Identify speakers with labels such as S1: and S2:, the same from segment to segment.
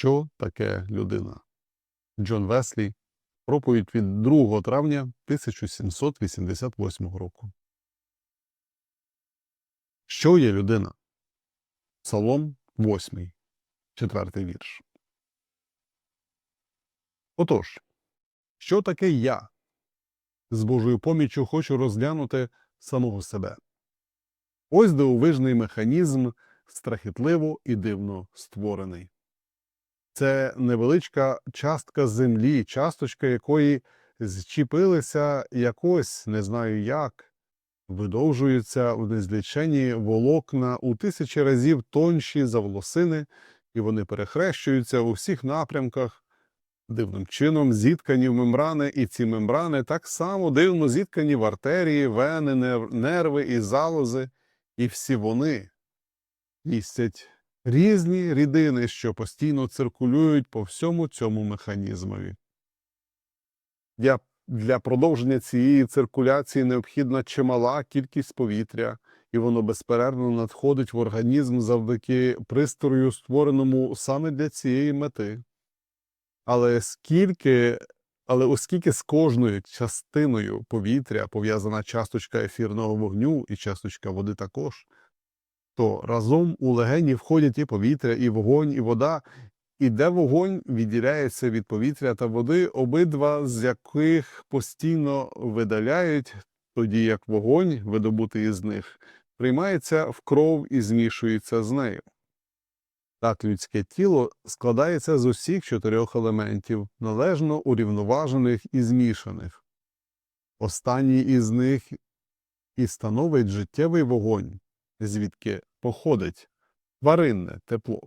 S1: Що таке людина? Джон Веслі, проповідь від 2 травня 1788 року. Що є людина? Псалом 8, четвертий вірш. Отож, що таке я? З Божою поміччю хочу розглянути самого себе. Ось дивовижний механізм, страхітливо і дивно створений. Це невеличка частка землі, часточка якої зчепилися якось, не знаю як, видовжуються в незлічені волокна у тисячі разів тонші за волосини, і вони перехрещуються у всіх напрямках, дивним чином зіткані в мембрани, і ці мембрани так само дивно зіткані в артерії, вени, нерви і залози, і всі вони містять різні рідини, що постійно циркулюють по всьому цьому механізмові. Для, для продовження цієї циркуляції необхідна чимала кількість повітря, і воно безперервно надходить в організм завдяки пристрою, створеному саме для цієї мети. Але скільки, але оскільки з кожною частиною повітря пов'язана часточка ефірного вогню і часточка води також, то разом у легені входять і повітря, і вогонь, і вода, і де вогонь відділяється від повітря та води, обидва з яких постійно видаляють, тоді як вогонь, видобутий із них, приймається в кров і змішується з нею. Так людське тіло складається з усіх чотирьох елементів, належно урівноважених і змішаних. Останній із них і становить життєвий вогонь, звідки походить тваринне тепло.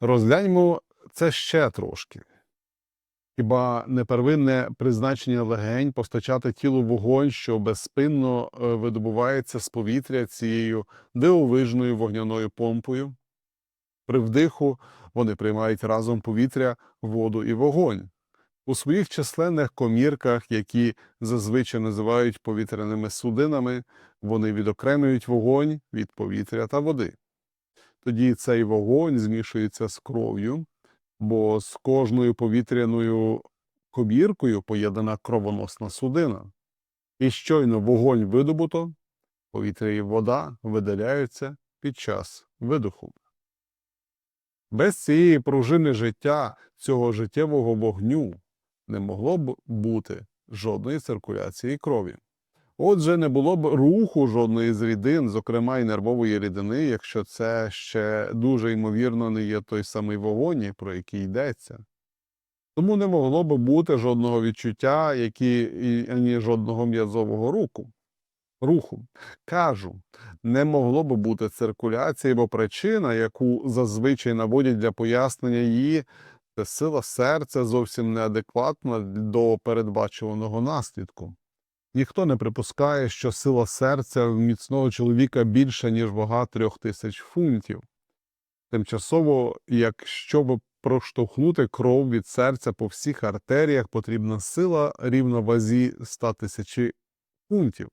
S1: Розгляньмо це ще трошки. Хіба не первинне призначення легень постачати тілу вогонь, що безспинно е, видобувається з повітря цією дивовижною вогняною помпою? При вдиху вони приймають разом повітря, воду і вогонь. У своїх численних комірках, які зазвичай називають повітряними судинами, вони відокремлюють вогонь від повітря та води. Тоді цей вогонь змішується з кров'ю, бо з кожною повітряною коміркою поєднана кровоносна судина. І щойно вогонь видобуто, повітря і вода видаляються під час видоху. Без цієї пружини життя, цього життєвого вогню, не могло б бути жодної циркуляції крові. Отже, не було б руху жодної з рідин, зокрема й нервової рідини, якщо це ще дуже ймовірно не є той самий вогонь, про який йдеться. Тому не могло б бути жодного відчуття, які, і ані жодного м'язового руху. руху. Кажу, не могло б бути циркуляції, бо причина, яку зазвичай наводять для пояснення її, сила серця зовсім неадекватна до передбачуваного наслідку. Ніхто не припускає, що сила серця в міцного чоловіка більша, ніж вага трьох тисяч фунтів. Тимчасово, якщо проштовхнути кров від серця по всіх артеріях, потрібна сила рівна вазі 100 тисяч фунтів.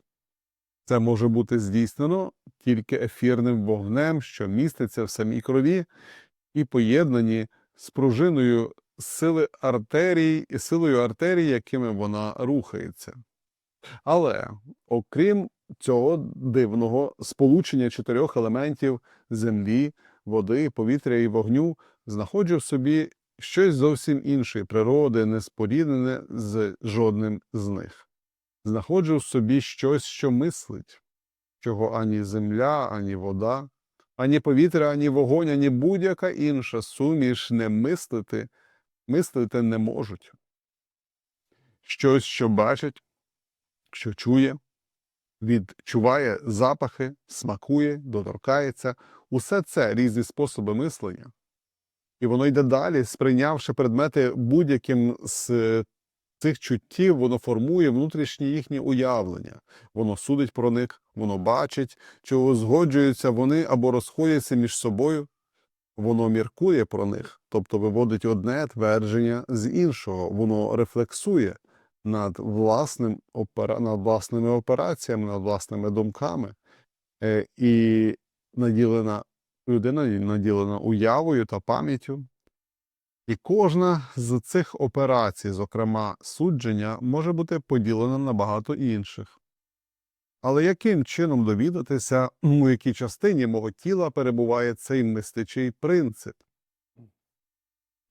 S1: Це може бути здійснено тільки ефірним вогнем, що міститься в самій крові, і поєднані з пружиною сили артерій і силою артерій, якими вона рухається. Але окрім цього дивного сполучення чотирьох елементів землі, води, повітря і вогню, знаходжу в собі щось зовсім іншої природи, не споріднене з жодним з них. Знаходжу в собі щось, що мислить, чого ані земля, ані вода, ані повітря, ані вогонь, ані будь-яка інша суміш не мислити, мислити не можуть. Щось, що бачить, що чує, відчуває запахи, смакує, доторкається усе це різні способи мислення. І воно йде далі, сприйнявши предмети будь-яким з цих чуттів, воно формує внутрішнє їхнє уявлення. Воно судить про них, воно бачить, чи узгоджуються вони або розходяться між собою. Воно міркує про них, тобто виводить одне твердження з іншого, воно рефлексує над, власним над власними операціями, над власними думками. Е, і наділена людина наділена уявою та пам'яттю, І кожна з цих операцій, зокрема судження, може бути поділена на багато інших. Але яким чином довідатися, у якій частині мого тіла перебуває цей мистичий принцип?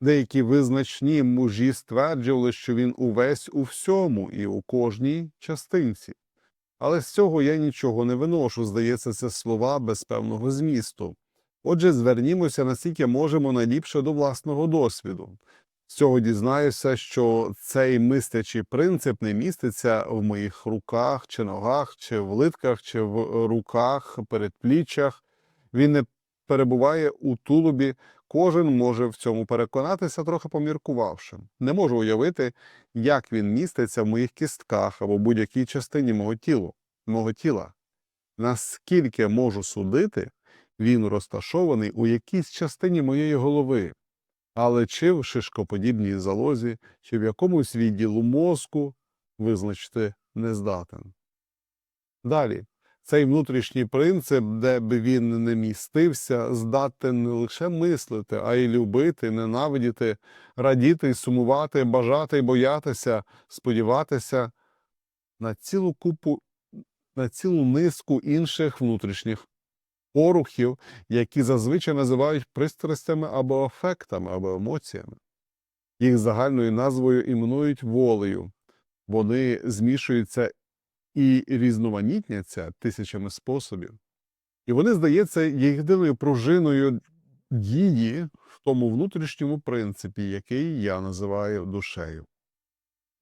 S1: Деякі визначні мужі стверджували, що він увесь у всьому і у кожній частинці. Але з цього я нічого не виношу, здається, це слова без певного змісту. Отже, звернімося, наскільки можемо найліпше до власного досвіду. З цього дізнаюся, що цей мистячий принцип не міститься в моїх руках чи ногах, чи в литках, чи в руках, передпліччях. Він не перебуває у тулубі. Кожен може в цьому переконатися, трохи поміркувавши. Не можу уявити, як він міститься в моїх кістках або будь-якій частині мого тілу, мого тіла. Наскільки можу судити, він розташований у якійсь частині моєї голови, але чи в шишкоподібній залозі, чи в якомусь відділу мозку визначити не здатен. Далі, цей внутрішній принцип, де би він не містився, здатен не лише мислити, а й любити, ненавидіти, радіти, сумувати, бажати й боятися, сподіватися на цілу купу, на цілу низку інших внутрішніх порухів, які зазвичай називають пристрастями або афектами, або емоціями. Їх загальною назвою іменують волею. Вони змішуються і різноманітняться тисячами способів. І вони, здається, єдиною пружиною дії в тому внутрішньому принципі, який я називаю душею.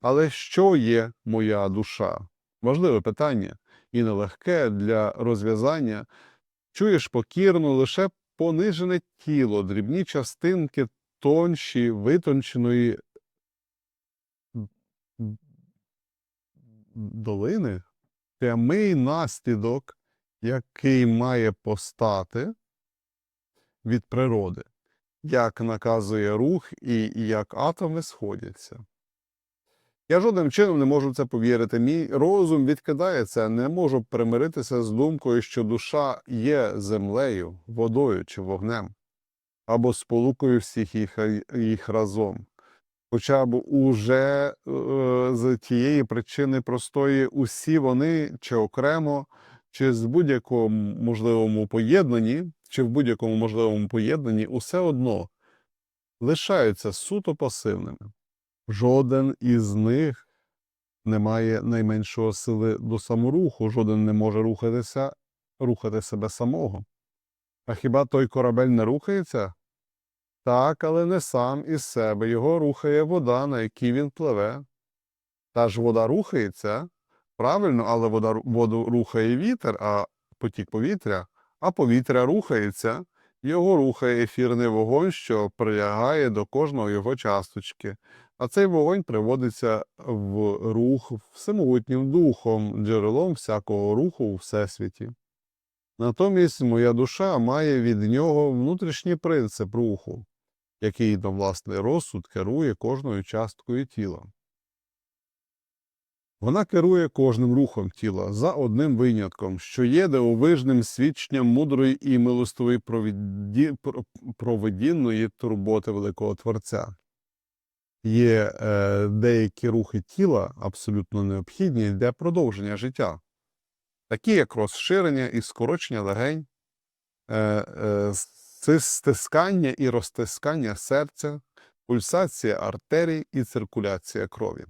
S1: Але що є моя душа? Важливе питання і нелегке для розв'язання. Чуєш покірно лише понижене тіло, дрібні частинки тонші, витонченої долини, прямий наслідок, який має постати від природи, як наказує рух і як атоми сходяться. Я жодним чином не можу в це повірити. Мій розум відкидає це, не можу примиритися з думкою, що душа є землею, водою чи вогнем, або сполукою всіх їх, їх разом. Хоча б уже е, з тієї причини простої усі вони чи окремо, чи з будь-якому можливому поєднанні, чи в будь-якому можливому поєднанні, усе одно лишаються суто пасивними. Жоден із них не має найменшого сили до саморуху, жоден не може рухатися, рухати себе самого. А хіба той корабель не рухається? Так, але не сам із себе. Його рухає вода, на якій він пливе. Та ж вода рухається, правильно, але вода, воду рухає вітер, а потік повітря, а повітря рухається, його рухає ефірний вогонь, що прилягає до кожного його часточки. А цей вогонь приводиться в рух всемогутнім духом, джерелом всякого руху у всесвіті. Натомість моя душа має від нього внутрішній принцип руху, який на власний розсуд керує кожною часткою тіла. Вона керує кожним рухом тіла за одним винятком, що є дивовижним свідченням мудрої і милостивої провидінної турботи великого Творця. Є е, деякі рухи тіла абсолютно необхідні для продовження життя, такі як розширення і скорочення легень, е, е, стискання і розтискання серця, пульсація артерій і циркуляція крові.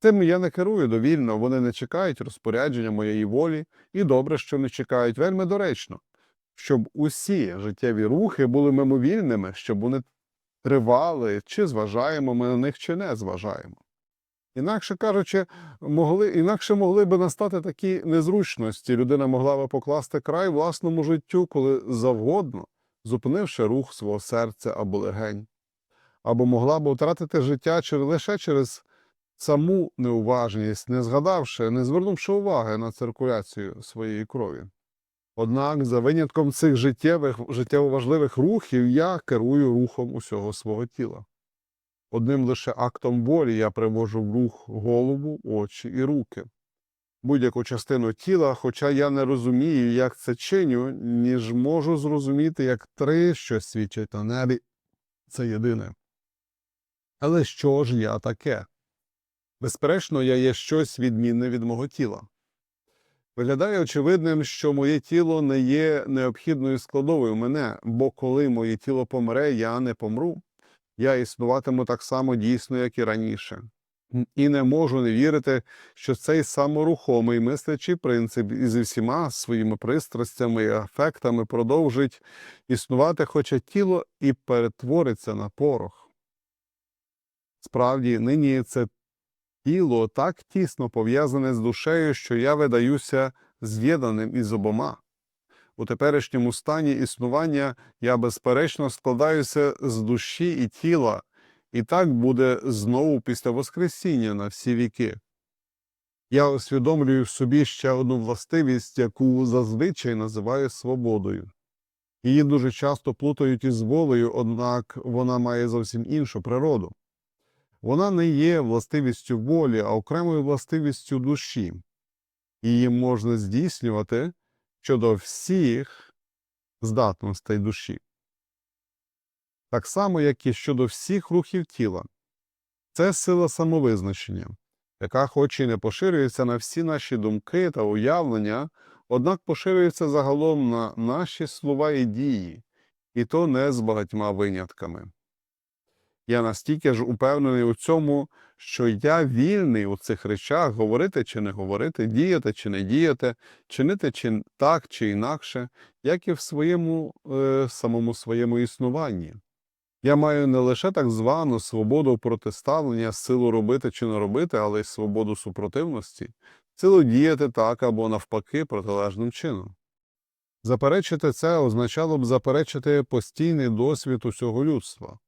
S1: Цим я не керую довільно, вони не чекають розпорядження моєї волі, і добре, що не чекають вельми доречно, щоб усі життєві рухи були мимовільними, щоб вони тривали, чи зважаємо ми на них, чи не зважаємо. Інакше кажучи, могли, інакше могли би настати такі незручності. Людина могла би покласти край власному життю, коли завгодно, зупинивши рух свого серця або легень, або могла б втратити життя лише через саму неуважність, не згадавши, не звернувши уваги на циркуляцію своєї крові. Однак, за винятком цих життєвих, життєво важливих рухів, я керую рухом усього свого тіла. Одним лише актом волі я привожу в рух голову, очі і руки, будь-яку частину тіла, хоча я не розумію, як це чиню, ніж можу зрозуміти, як три, що свідчать на небі, це єдине. Але що ж я таке? Безперечно, я є щось відмінне від мого тіла. Виглядає очевидним, що моє тіло не є необхідною складовою мене, бо коли моє тіло помре, я не помру. Я існуватиму так само дійсно, як і раніше. І не можу не вірити, що цей саморухомий мислячий принцип із всіма своїми пристрастями і афектами продовжить існувати, хоча тіло і перетвориться на порох. Справді, нині це тіло так тісно пов'язане з душею, що я видаюся з'єднаним із обома. У теперішньому стані існування я безперечно складаюся з душі і тіла, і так буде знову після Воскресіння на всі віки. Я усвідомлюю собі ще одну властивість, яку зазвичай називаю свободою. Її дуже часто плутають із волею, однак вона має зовсім іншу природу. Вона не є властивістю волі, а окремою властивістю душі. Її можна здійснювати щодо всіх здатностей душі. Так само, як і щодо всіх рухів тіла. Це сила самовизначення, яка хоч і не поширюється на всі наші думки та уявлення, однак поширюється загалом на наші слова і дії, і то не з багатьма винятками. Я настільки ж упевнений у цьому, що я вільний у цих речах говорити чи не говорити, діяти чи не діяти, чинити чи так чи інакше, як і в своєму е, самому своєму існуванні. Я маю не лише так звану свободу протиставлення, силу робити чи не робити, але й свободу супротивності, силу діяти так або навпаки протилежним чином. Заперечити це означало б заперечити постійний досвід усього людства.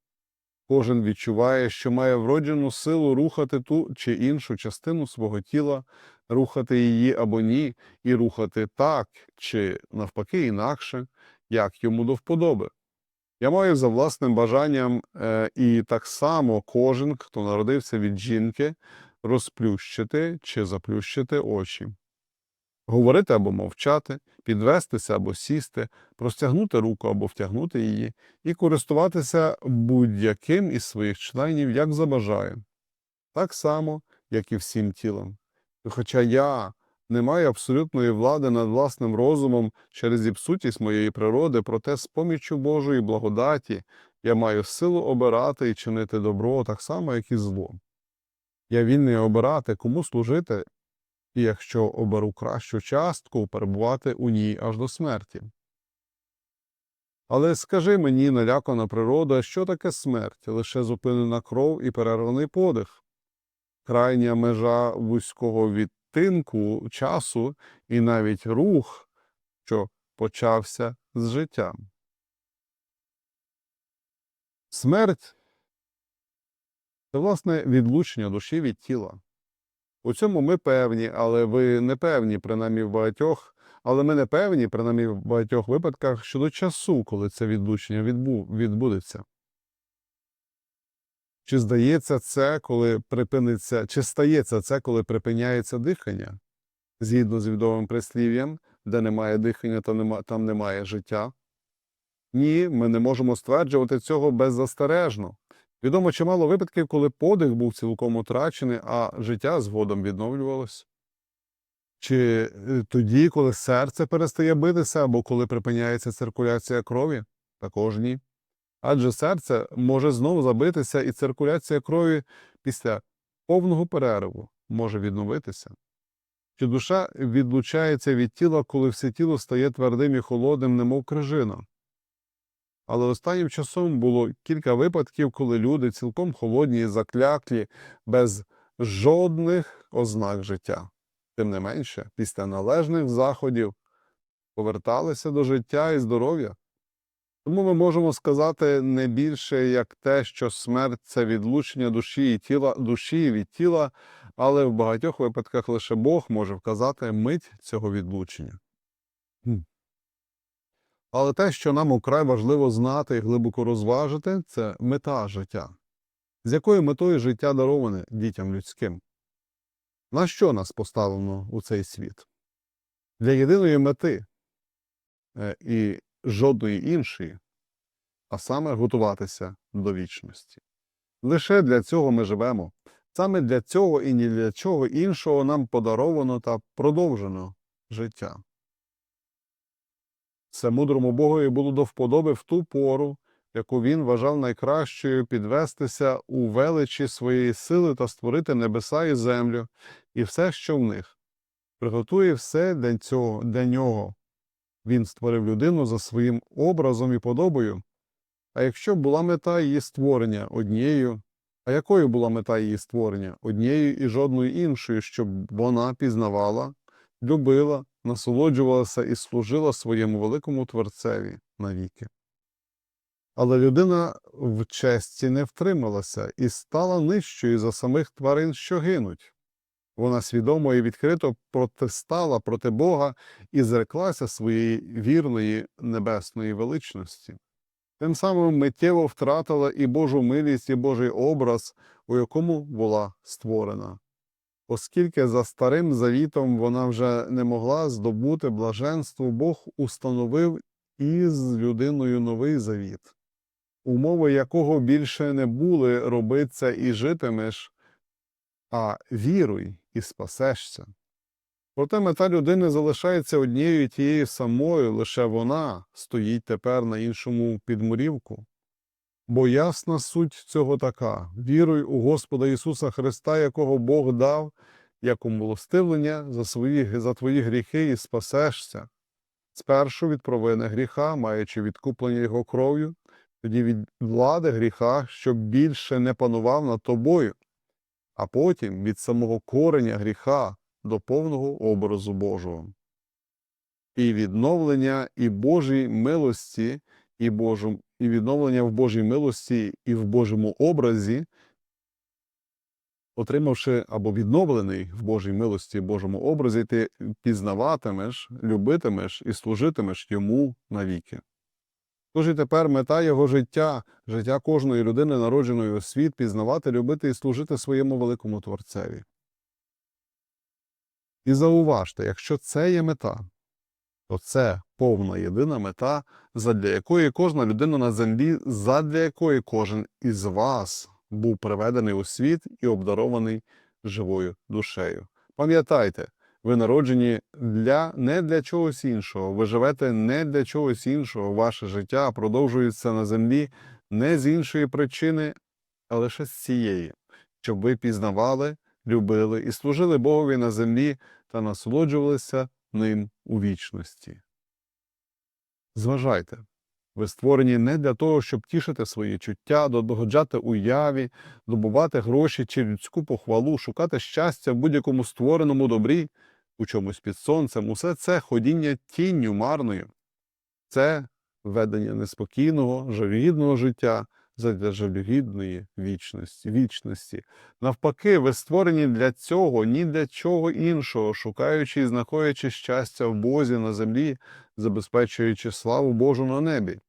S1: Кожен відчуває, що має вроджену силу рухати ту чи іншу частину свого тіла, рухати її або ні, і рухати так чи навпаки інакше, як йому до вподоби. Я маю за власним бажанням е, і так само кожен, хто народився від жінки, розплющити чи заплющити очі, говорити або мовчати, підвестися або сісти, простягнути руку або втягнути її, і користуватися будь-яким із своїх членів, як забажає, так само, як і всім тілом. Хоча я не маю абсолютної влади над власним розумом через зіпсутість моєї природи, проте з поміччю Божої благодаті я маю силу обирати і чинити добро так само, як і зло. Я вільний обирати, кому служити, і якщо оберу кращу частку, перебувати у ній аж до смерті. Але скажи мені, налякана природа, що таке смерть, лише зупинена кров і перерваний подих, крайня межа вузького відтинку часу і навіть рух, що почався з життям. Смерть це власне відлучення душі від тіла. У цьому ми певні, але ви не певні, принаймні в багатьох, але ми не певні, принаймні в багатьох випадках щодо часу, коли це відлучення відбу, відбудеться. Чи здається це, коли припиниться, чи стається це, коли припиняється дихання? Згідно з відомим прислів'ям, де немає дихання, там немає, там немає життя? Ні, ми не можемо стверджувати цього беззастережно. Відомо чимало випадків, коли подих був цілком утрачений, а життя згодом відновлювалось. Чи е, тоді, коли серце перестає битися, або коли припиняється циркуляція крові? Також ні. Адже серце може знову забитися, і циркуляція крові після повного перерву може відновитися. Чи душа відлучається від тіла, коли все тіло стає твердим і холодним, немов крижина? Але останнім часом було кілька випадків, коли люди цілком холодні і закляклі, без жодних ознак життя. Тим не менше, після належних заходів поверталися до життя і здоров'я. Тому ми можемо сказати не більше, як те, що смерть це відлучення душі і тіла, душі від тіла, але в багатьох випадках лише Бог може вказати мить цього відлучення. Але те, що нам украй важливо знати і глибоко розважити, це мета життя. З якою метою життя дароване дітям людським? На що нас поставлено у цей світ? Для єдиної мети е, і жодної іншої, а саме готуватися до вічності. Лише для цього ми живемо. Саме для цього і ні для чого іншого нам подаровано та продовжено життя. Це мудрому Богові було до вподоби в ту пору, яку він вважав найкращою підвестися у величі своєї сили та створити небеса і землю, і все, що в них. Приготує все для, цього, для нього. Він створив людину за своїм образом і подобою. А якщо була мета її створення однією, а якою була мета її створення? Однією і жодною іншою, щоб вона пізнавала, любила, насолоджувалася і служила своєму великому творцеві навіки. Але людина в честі не втрималася і стала нижчою за самих тварин, що гинуть. Вона свідомо і відкрито протистала проти Бога і зреклася своєї вірної небесної величності. Тим самим миттєво втратила і Божу милість, і Божий образ, у якому була створена. Оскільки за старим завітом вона вже не могла здобути блаженство, Бог установив із людиною новий завіт, умови якого більше не були робиться і житимеш, а віруй і спасешся. Проте мета людини залишається однією тією самою, лише вона стоїть тепер на іншому підмурівку. Бо ясна суть цього така віруй у Господа Ісуса Христа, якого Бог дав, як умилостивлення за, свої, за твої гріхи і спасешся. Спершу від провини гріха, маючи відкуплення Його кров'ю, тоді від влади гріха, щоб більше не панував над тобою, а потім від самого кореня гріха до повного образу Божого. І відновлення і Божій милості, і, Божу, і відновлення в Божій милості і в Божому образі, отримавши або відновлений в Божій милості і Божому образі, ти пізнаватимеш, любитимеш і служитимеш йому навіки. Тож і тепер мета його життя, життя кожної людини, народженої у світ, пізнавати, любити і служити своєму великому Творцеві. І зауважте, якщо це є мета, то це повна єдина мета, задля якої кожна людина на землі, задля якої кожен із вас був приведений у світ і обдарований живою душею. Пам'ятайте, ви народжені для не для чогось іншого. Ви живете не для чогось іншого. Ваше життя продовжується на землі не з іншої причини, а лише з цієї, щоб ви пізнавали, любили і служили Богові на землі та насолоджувалися ним у вічності. Зважайте, ви створені не для того, щоб тішити свої чуття, догоджати уяві, добувати гроші чи людську похвалу, шукати щастя в будь-якому створеному добрі, у чомусь під сонцем, усе це ходіння тінню марною, це ведення неспокійного, жалюгідного життя задля жалюгідної вічності. вічності. Навпаки, ви створені для цього, ні для чого іншого, шукаючи і знаходячи щастя в Бозі на землі, забезпечуючи славу Божу на небі.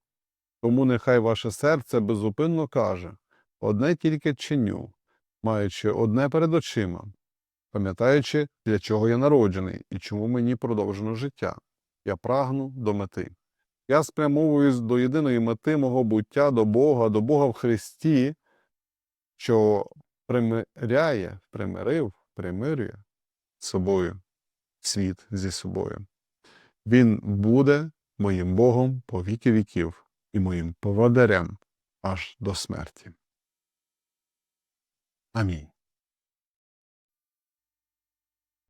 S1: Тому нехай ваше серце безупинно каже одне тільки чиню, маючи одне перед очима, пам'ятаючи, для чого я народжений і чому мені продовжено життя. Я прагну до мети. Я спрямовуюсь до єдиної мети мого буття до Бога, до Бога в Христі, що примиряє, примирив, примирює з собою світ зі собою. Він буде моїм Богом по віки віків і моїм поводарем аж до смерті. Амінь.